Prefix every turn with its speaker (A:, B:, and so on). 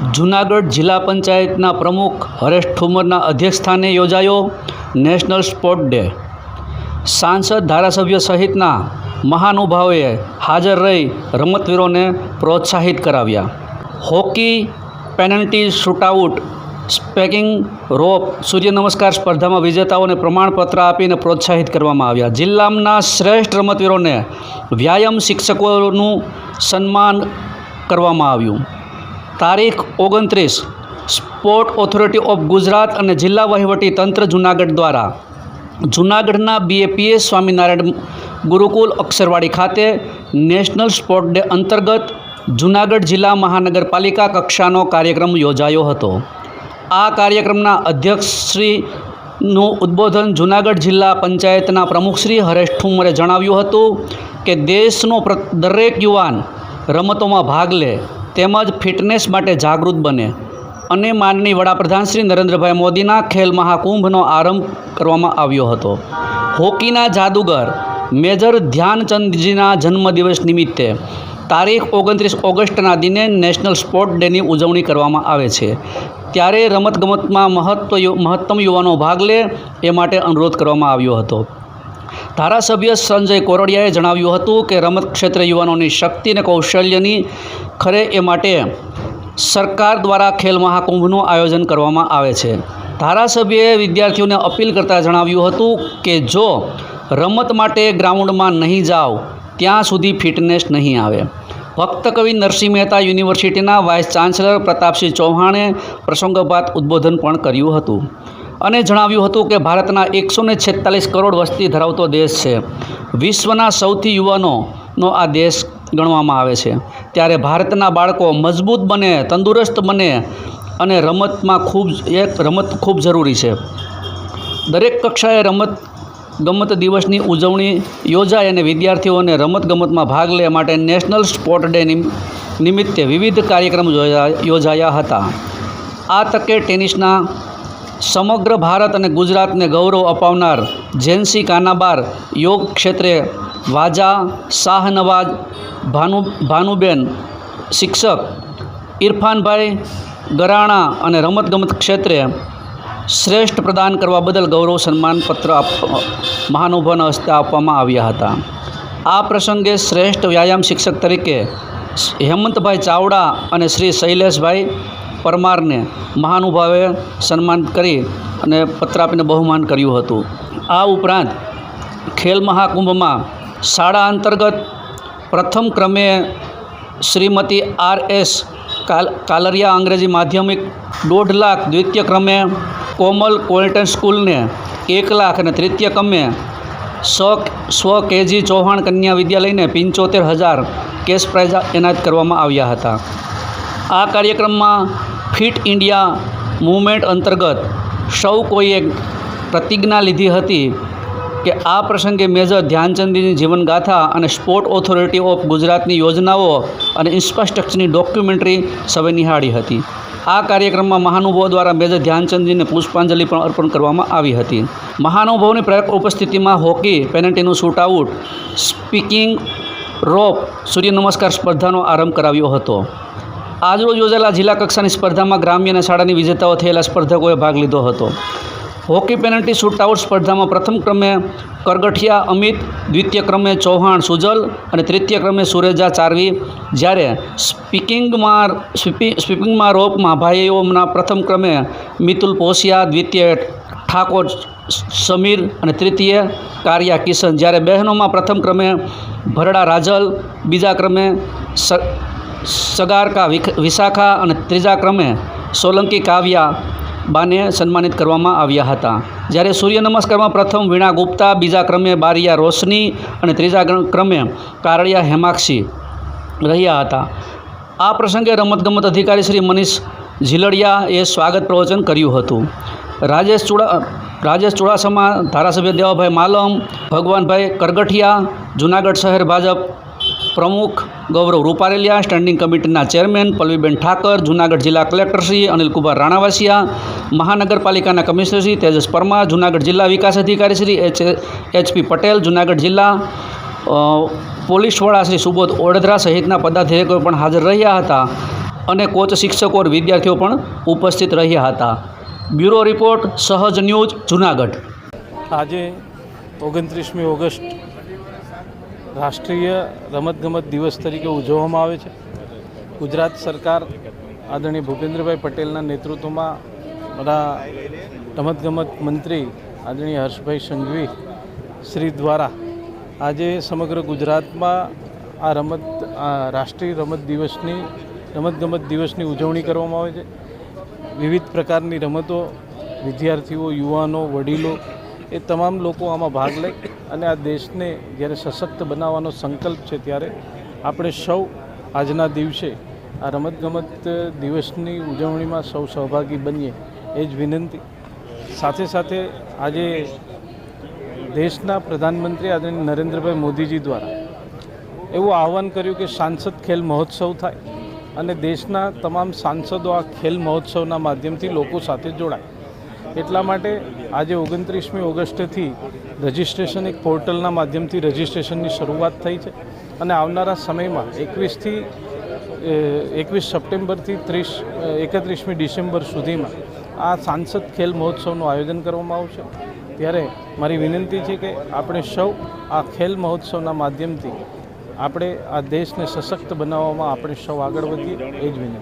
A: જૂનાગઢ જિલ્લા પંચાયતના પ્રમુખ હરેશ ઠુમરના અધ્યક્ષસ્થાને યોજાયો નેશનલ સ્પોર્ટ ડે. સાંસદ ધારાસભ્ય સહિતના મહાનુભાવોએ હાજર રહી રમતવીરોને પ્રોત્સાહિત કરાવ્યા. Hockey penalty shootout, skipping rope Surya Namaskar સ્પર્ધામાં વિજેતાઓને પ્રમાણપત્ર આપીને પ્રોત્સાહિત કરવામાં આવ્યા. જિલ્લાના શ્રેષ્ઠ રમતવીરોને વ્યાયામ શિક્ષકોનું સન્માન કરવામાં આવ્યું. તારીખ ઓગણત્રીસ. સ્પોર્ટ ઓથોરિટી ઓફ ગુજરાત અને જિલ્લા વહીવટી તંત્ર જૂનાગઢ દ્વારા. જૂનાગઢના બીએપીએસ સ્વામિનારાયણ ગુરુકુલ અક્ષરવાડી ખાતે નેશનલ સ્પોર્ટ ડે અંતર્ગત જૂનાગઢ જિલ્લા મહાનગરપાલિકા કક્ષાનો કાર્યક્રમ યોજાયો હતો. આ કાર્યક્રમના અધ્યક્ષશ્રીનું ઉદ્બોધન જૂનાગઢ જિલ્લા પંચાયતના પ્રમુખશ્રી હરેશ ઠુમરે જણાવ્યું હતું કે દેશનો દરેક યુવાન રમતોમાં ભાગ લે. તેમજ ફિટનેસ માટે જાગૃત બને. અને માનની વડાપ્રધાન શ્રી નરેન્દ્રભાઈ મોદીના ખેલ મહાકુંભનો આરંભ કરવામાં આવ્યો હતો. હોકીના જાદુગર મેજર ધ્યાનચંદજીના જન્મદિવસ નિમિત્તે તારીખ ઓગણત્રીસ ઓગસ્ટના દિને નેશનલ સ્પોર્ટ ડેની ઉજવણી કરવામાં આવે છે. ત્યારે રમતગમતમાં મહત્વ મહત્તમ યુવાનો ભાગ લે એ માટે અનુરોધ કરવામાં આવ્યો હતો. ધારાસભ્ય સંજય કોરડિયાએ જણાવ્યું હતું કે રમત ક્ષેત્રે યુવાનોની શક્તિ અને કૌશલ્યની ખરે એ માટે સરકાર દ્વારા ખેલ મહાકુંભનું આયોજન કરવામાં આવે છે. ધારાસભ્યએ વિદ્યાર્થીઓને અપીલ કરતાં જણાવ્યું હતું કે જો રમત માટે ગ્રાઉન્ડમાં નહીં જાઓ, ત્યાં સુધી ફિટનેસ નહીં આવે. ભક્ત કવિ નરસિંહ મહેતા યુનિવર્સિટીના વાઇસ ચાન્સલર પ્રતાપસિંહ ચૌહાણે પ્રસંગોપાત ઉદ્બોધન પણ કર્યું હતું. અને જણાવ્યું હતું કે ભારતના એકસો ને છેતાલીસ કરોડ વસ્તી ધરાવતો દેશ છે. વિશ્વના સૌથી યુવાનોનો આ દેશ ગણવામાં આવે છે. ત્યારે ભારતના બાળકો મજબૂત બને, તંદુરસ્ત બને અને રમતમાં ખૂબ એક રમત ખૂબ જરૂરી છે. દરેક કક્ષાએ રમત ગમત દિવસની ઉજવણી યોજાય અને વિદ્યાર્થીઓને રમતગમતમાં ભાગ લે માટે નેશનલ સ્પોર્ટ ડે નિમિત્તે વિવિધ કાર્યક્રમ યોજાયા હતા. આ તકે ટેનિસના સમગ્ર ભારત અને ગુજરાતને ગૌરવ અપાવનાર જેન્સી કાનાબાર યોગ ક્ષેત્રે વાજા શાહનવાજ ભાનુ ભાનુબેન શિક્ષક ઇરફાનભાઈ ગરાણા અને રમતગમત ક્ષેત્રે શ્રેષ્ઠ પ્રદાન કરવા બદલ ગૌરવ સન્માનપત્ર મહાનુભાવના હસ્તે આપવામાં આવ્યા હતા. આ પ્રસંગે શ્રેષ્ઠ વ્યાયામ શિક્ષક તરીકે હેમંતભાઈ ચાવડા અને શ્રી શૈલેષભાઈ પરમારને મહાનુભાવે સન્માન કરી અને પત્ર આપીને બહુમાન કર્યું હતું. આ ઉપરાંત ખેલ મહાકુંભમાં શાળા અંતર્ગત પ્રથમ ક્રમે શ્રીમતી આર એસ કાલ, કાલરિયા અંગ્રેજી માધ્યમિક દોઢ લાખ દ્વિતીય ક્રમે કોમલ કોલ્ટન સ્કૂલને એક લાખ અને તૃતીય ક્રમે સો સ્વ કેજી ચૌહાણ કન્યા વિદ્યાલયને પંચોતેર હજાર કેશ પ્રાઇઝ એનાયત કરવામાં આવ્યા હતા. આ કાર્યક્રમમાં ફિટ ઇન્ડિયા મૂવમેન્ટ અંતર્ગત સૌ કોઈએ પ્રતિજ્ઞા લીધી હતી કે આ પ્રસંગે મેજર ધ્યાનચંદજીની જીવનગાથા અને સ્પોર્ટ ઓથોરિટી ઓફ ગુજરાતની યોજનાઓ અને ઇન્ફ્રાસ્ટ્રક્ચરની ડોક્યુમેન્ટરી સૌએ નિહાળી હતી. આ કાર્યક્રમમાં મહાનુભાવો દ્વારા મેજર ધ્યાનચંદજીને પુષ્પાંજલિ પણ અર્પણ કરવામાં આવી હતી. મહાનુભાવોની પ્રેરક ઉપસ્થિતિમાં hockey પેનલ્ટીનું shootout, skipping rope, Surya Namaskar સ્પર્ધાનો આરંભ કરાવ્યો હતો. આજરોજ યોજાયેલા જિલ્લા કક્ષાની સ્પર્ધામાં ગ્રામ્ય અને શાળાની વિજેતાઓ થયેલા સ્પર્ધકોએ ભાગ લીધો હતો. હોકી પેનલ્ટી શૂટઆઉટ સ્પર્ધામાં પ્રથમ ક્રમે કરગઠિયા, અમિત, દ્વિતીય ક્રમે ચૌહાણ, સુજલ અને તૃતીય ક્રમે સુરેજા ચારવી. જ્યારે સ્પીકિંગમાં સ્પીપી સ્પીપિંગમાં રોપમાં ભાઈઓના પ્રથમ ક્રમે મિતુલ પોસિયા દ્વિતીય ઠાકોર સમીર અને તૃતીય કારિયા કિશન. જ્યારે બહેનોમાં પ્રથમ ક્રમે ભરડા રાજલ, બીજા ક્રમે સગારકા વિશાખા અને ત્રીજા ક્રમે સોલંકી કાવ્યા બાને સન્માનિત કરવામાં આવ્યા હતા. જ્યારે સૂર્ય નમસ્કારમાં પ્રથમ વીણા ગુપ્તા, બીજા ક્રમે બારિયા રોશની અને ત્રીજા ક્રમે કારળિયા હેમાક્ષી રહ્યા હતા. આ પ્રસંગે રમતગમત અધિકારી શ્રી મનીષ ઝીલડિયાએ સ્વાગત પ્રવચન કર્યું હતું. રાજેશ ચુડા, રાજેશ ચુડાસમા, ધારાસભ્ય દેવાભાઈ માલમ, ભગવાનભાઈ કરગઠિયા, જુનાગઢ શહેર ભાજપ પ્રમુખ ગૌરવ રૂપારેલિયા સ્ટેન્ડિંગ કમિટીના ચેરમેન પલ્લવીબેન ઠાકર, જૂનાગઢ જિલ્લા કલેક્ટર શ્રી અનિલકુમાર રાણાવાસિયા, મહાનગરપાલિકાના કમિશનર શ્રી તેજસ પરમાર, જૂનાગઢ જિલ્લા વિકાસ અધિકારી શ્રી એચ એચપી પટેલ, જૂનાગઢ જિલ્લા પોલીસ વડા શ્રી સુબોધ ઓડધરા સહિતના પદાધિકારીઓ પણ હાજર રહ્યા હતા અને કોચ, શિક્ષકો વિદ્યાર્થીઓ પણ ઉપસ્થિત રહ્યા હતા. Bureau report, Sahaj news, Junagadh.
B: આજે ઓગણત્રીસમી ઓગસ્ટ રાષ્ટ્રીય રમતગમત દિવસ તરીકે ઉજવવામાં આવે છે. ગુજરાત સરકાર આદરણીય ભૂપેન્દ્રભાઈ પટેલના નેતૃત્વમાં બધા રમતગમત મંત્રી આદરણીય હર્ષભાઈ સંઘવી શ્રી દ્વારા આજે સમગ્ર ગુજરાતમાં આ રમત રાષ્ટ્રીય રમત દિવસની, રમતગમત દિવસની ઉજવણી કરવામાં આવે છે. વિવિધ પ્રકારની રમતો વિદ્યાર્થીઓ, યુવાનો, વડીલો એ તમામ લોકો આમાં ભાગ લે અને આ દેશને જ્યારે સશક્ત બનાવવાનો સંકલ્પ છે ત્યારે આપણે સૌ આજના દિવસે આ રમતગમત દિવસની ઉજવણીમાં સૌ સહભાગી બનીએ એ જ વિનંતી. સાથે સાથે આજે દેશના પ્રધાનમંત્રી આદરણીય નરેન્દ્રભાઈ મોદીજી દ્વારા એવું આહવાન કર્યું કે સાંસદ ખેલ મહોત્સવ થાય અને દેશના તમામ સાંસદો આ ખેલ મહોત્સવના માધ્યમથી લોકો સાથે જોડાય. એટલા માટે આજે ઓગણત્રીસમી ઓગસ્ટથી રજિસ્ટ્રેશન એક પોર્ટલના માધ્યમથી રજિસ્ટ્રેશનની શરૂઆત થઈ છે અને આવનારા સમયમાં એકવીસથી એકવીસ સપ્ટેમ્બરથી ત્રીસ એકત્રીસમી ડિસેમ્બર સુધીમાં આ સાંસદ ખેલ મહોત્સવનું આયોજન કરવામાં આવશે. ત્યારે મારી વિનંતી છે કે આપણે સૌ આ ખેલ મહોત્સવના માધ્યમથી આપણે આ દેશને સશક્ત બનાવવામાં આપણે સૌ આગળ વધીએ, એ જ વિનંતી.